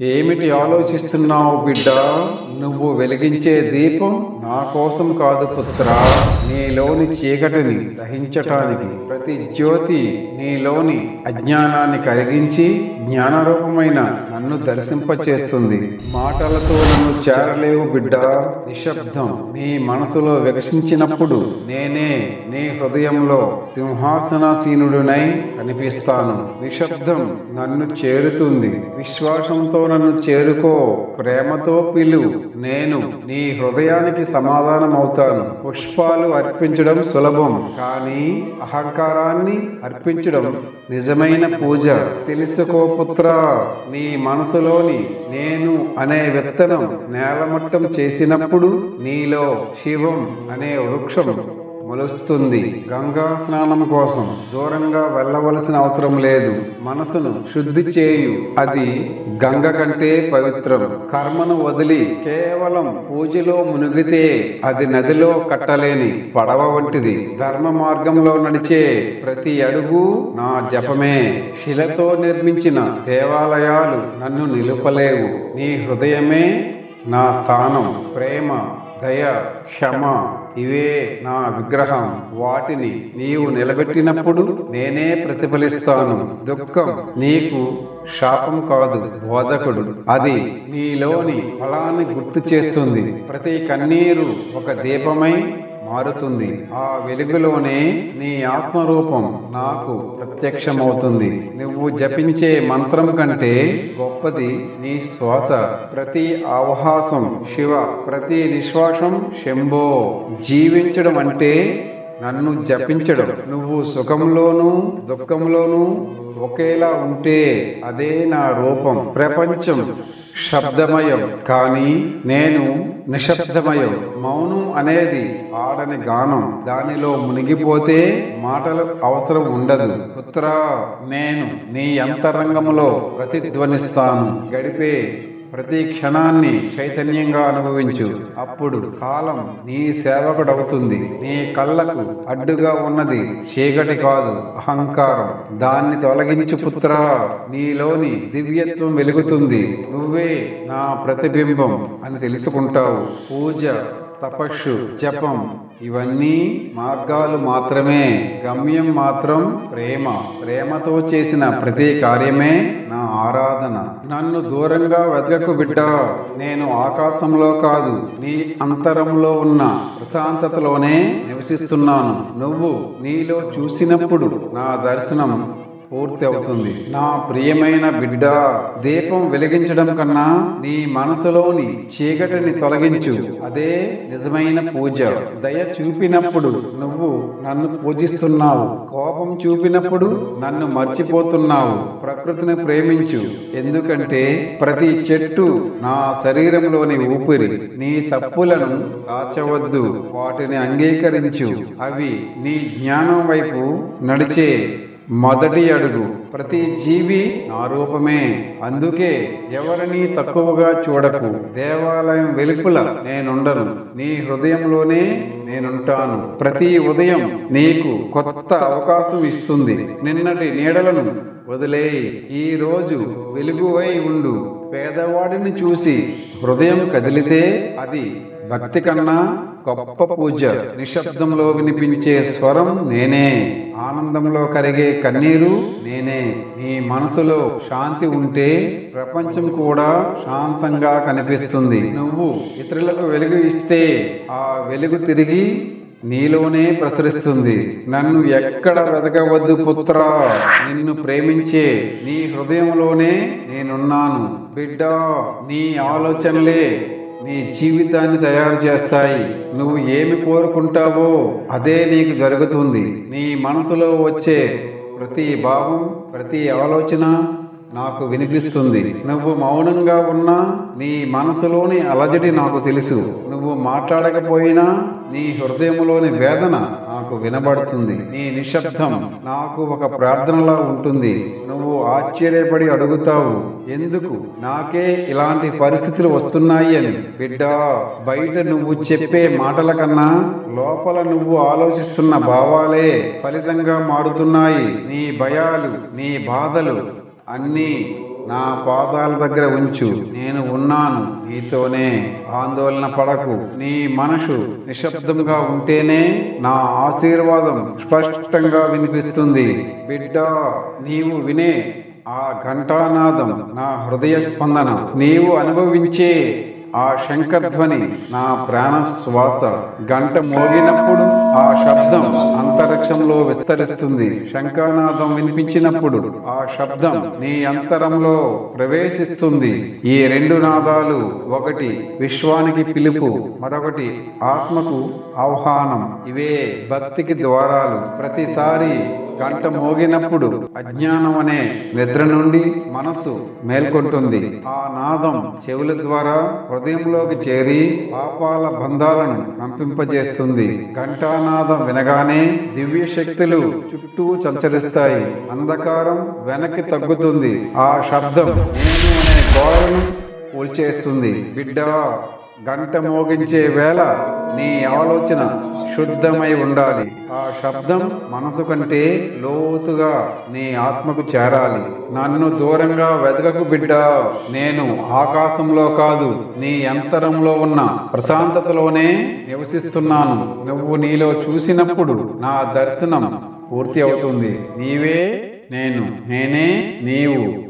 ఏమిటి ఆలోచిస్తున్నావు బిడ్డ? నువ్వు వెలిగించే దీపం నా కోసం కాదు పుత్ర. నీలోని చీకటిని దహించటానికి ప్రతి జ్యోతి నీలోని అజ్ఞానాన్ని కరిగించి జ్ఞానరూపమైన నన్ను దర్శింపచేస్తుంది. మాటలతో నన్ను చేరలేవు బిడ్డ. నిశ్శబ్దం నీ మనసులో వికసించినప్పుడు నేనే నీ హృదయంలో సింహాసనాసీనుడునై కనిపిస్తాను. నిశ్శబ్దం నన్ను చేరుతుంది. విశ్వాసంతో నన్ను చేరుకో. ప్రేమతో పిలు. నేను నీ హృదయానికి సమాధానం అవుతాను పుష్పాలు అర్పించడం సులభం. కానీ అహంకారాన్ని అర్పించడం నిజమైన పూజ. తెలుసుకో పుత్ర. నీ మనసులోని నేను అనే విత్తనం నేలమట్టం చేసినప్పుడు నీలో శివం అనే వృక్షం మొలుస్తుంది. గంగా స్నానం కోసం దూరంగా వెళ్ళవలసిన అవసరం లేదు. మనసును శుద్ధి చేయు. అది గంగ కంటే పవిత్రం. కర్మను వదిలి కేవలం పూజలో మునిగితే అది నదిలో కట్టలేని పడవ వంటిది. ధర్మ మార్గంలో నడిచే ప్రతి అడుగు నా జపమే. శిలతో నిర్మించిన దేవాలయాలు నన్ను నిలుపలేవు. నీ హృదయమే నా స్థానం. ప్రేమ దయ క్షమ. ఇవే నా విగ్రహం. వాటిని నీవు నిలబెట్టినప్పుడు నేనే ప్రతిఫలిస్తాను. దుఃఖం నీకు శాపం కాదు బోధకుడు. అది నీలోని ఫలాన్ని గుర్తు చేస్తుంది. ప్రతి కన్నీరు ఒక దీపమై మారుతుంది. ఆ వెలుగులోనే నీ ఆత్మరూపం నాకు ప్రత్యక్షమవుతుంది. నువ్వు జపించే మంత్రం కంటే గొప్పది నీ శ్వాస. ప్రతి అవహాసం శివ ప్రతి నిశ్వాసం శంభో. జీవించడం అంటే నన్ను జపించడం. నువ్వు సుఖంలోనూ దుఃఖంలోనూ ఒకేలా ఉంటే అదే నా రూపం. ప్రపంచం శబ్దమయం. కానీ నేను నిశ్శబ్దమయం. మౌనం అనేది ఆడని గానం. దానిలో మునిగిపోతే మాటలు అవసరం ఉండదు. పుత్ర నేను నీ అంతరంగంలో ప్రతిధ్వనిస్తాను. గడిపే ప్రతి క్షణాన్ని చైతన్యంగా అనుభవించు. అప్పుడు కాలం నీ సేవకుడవుతుంది. నీ కళ్ళకు అడ్డుగా ఉన్నది చీకటి కాదు అహంకారం. దాన్ని తొలగించు పుత్ర. నీలోని దివ్యత్వం వెలుగుతుంది. నువ్వే నా ప్రతిబింబం అని తెలుసుకుంటావు. పూజ తపస్సు జపం ఇవన్నీ మార్గాలు మాత్రమే. గమ్యం మాత్రం ప్రేమ. ప్రేమతో చేసిన ప్రతి కార్యమే నా ఆరాధన. నన్ను దూరంగా వెతకకు బిడ్డ. నేను ఆకాశంలో కాదు నీ అంతరంలో ఉన్న ప్రశాంతతలోనే నివసిస్తున్నాను. నువ్వు నీలో చూసినప్పుడు నా దర్శనం పూర్తి అవుతుంది నా ప్రియమైన బిడ్డ దీపం వెలిగించడం కన్నా నీ మనసులోని చీకటిని తొలగించు. అదే నిజమైన పూజ. దయ చూపినప్పుడు నువ్వు నన్ను పూజిస్తున్నావు. కోపం చూపినప్పుడు నన్ను మర్చిపోతున్నావు. ప్రకృతిని ప్రేమించు. ఎందుకంటే ప్రతి చెట్టు నా శరీరంలోని ఊపిరి. నీ తప్పులను దాచవద్దు. వాటిని అంగీకరించు. అవి నీ జ్ఞానం వైపు నడిచే మొదటి అడుగు. ప్రతి జీవి నా రూపమే. అందుకే ఎవరిని తక్కువగా చూడకు. దేవాలయం వెలుపుల నేనుండను. నీ హృదయంలోనే నేనుంటాను. ప్రతి ఉదయం నీకు కొత్త అవకాశం ఇస్తుంది. నిన్నటి నీడలను వదిలే ఈ రోజు వెలుగువై ఉండు. పేదవాడిని చూసి హృదయం కదిలితే అది భక్తి కన్నా గొప్ప పూజ. నిశ్శబ్దంలో వినిపించే స్వరం నేనే. ఆనందంలో కరిగే కన్నీరు నేనే. నీ మనసులో శాంతి ఉంటే ప్రపంచం కూడా శాంతంగా కనిపిస్తుంది. నువ్వు ఇతరులకు వెలుగు ఇస్తే ఆ వెలుగు తిరిగి నీలోనే ప్రసరిస్తుంది. నన్ను ఎక్కడ వెతకవద్దు పుత్ర. నిన్ను ప్రేమించే నీ హృదయంలోనే నేనున్నాను. బిడ్డ నీ ఆలోచనలే నీ జీవితాన్ని తయారు చేస్తాయి. నువ్వు ఏమి కోరుకుంటావో అదే నీకు జరుగుతుంది. నీ మనసులో వచ్చే ప్రతి భావం ప్రతి ఆలోచన నాకు వినిపిస్తుంది. నువ్వు మౌనంగా ఉన్నా నీ మనసులోని అలజడి నాకు తెలుసు. నువ్వు మాట్లాడకపోయినా నీ హృదయంలోని వేదన నాకు వినబడుతుంది. నీ నిశ్శబ్దం నాకు ఒక ప్రార్థనలా ఉంటుంది. నువ్వు ఆశ్చర్యపడి అడుగుతావు ఎందుకు? నాకే ఇలాంటి పరిస్థితులు వస్తున్నాయి అని. బిడ్డ బయట నువ్వు చెప్పే మాటల కన్నా లోపల నువ్వు ఆలోచిస్తున్న భావాలే ఫలితంగా మారుతున్నాయి. నీ భయాలు నీ బాధలు అన్నీ నా పాదాల దగ్గర ఉంచు. నేను ఉన్నాను. నీతోనే ఆందోళన పడకు. నీ మనసు నిశ్శబ్దంగా ఉంటేనే నా ఆశీర్వాదం స్పష్టంగా వినిపిస్తుంది. బిడ్డ నీవు వినే ఆ ఘంటానాదం నా హృదయ స్పందన. నీవు అనుభవించే ఆ శంఖధ్వని నా ప్రాణ శ్వాస గంట మోగినప్పుడు ఆ శబ్దం అంతరిక్షంలో విస్తరిస్తుంది. శంఖనాదం వినిపించినప్పుడు ఆ శబ్దం నీ అంతరంలో ప్రవేశిస్తుంది. ఈ రెండు నాదాలు ఒకటి విశ్వానికి పిలుపు మరొకటి ఆత్మకు ఆహ్వానం. ఇవే భక్తికి ద్వారాలు. ప్రతిసారి గంట మోగినప్పుడు అజ్ఞానం అనే నిద్ర నుండి మనసు మేల్కొంటుంది. ఆ నాదం చెవుల ద్వారా హృదయంలోకి చేరి పాపాల బంధాలను కంపింపజేస్తుంది. ఘంటానాదం వినగానే దివ్య శక్తులు చుట్టూ సంచరిస్తాయి. అంధకారం వెనక్కి తగ్గుతుంది. ఆ శబ్దం నేను అనే గోడలను కూల్చేస్తుంది బిడ్డ గంట మోగించే వేళ నీ ఆలోచన శుద్ధమై ఉండాలి. ఆ శబ్దం మనసు కంటే లోతుగా నీ ఆత్మకు చేరాలి. నన్ను దూరంగా వెతకకు బిడ్డ నేను ఆకాశంలో కాదు నీ అంతరంలో ఉన్న ప్రశాంతతలోనే నివసిస్తున్నాను. నువ్వు నీలో చూసినప్పుడు నా దర్శనం పూర్తి అవుతుంది. నీవే నేను నేనే నీవు.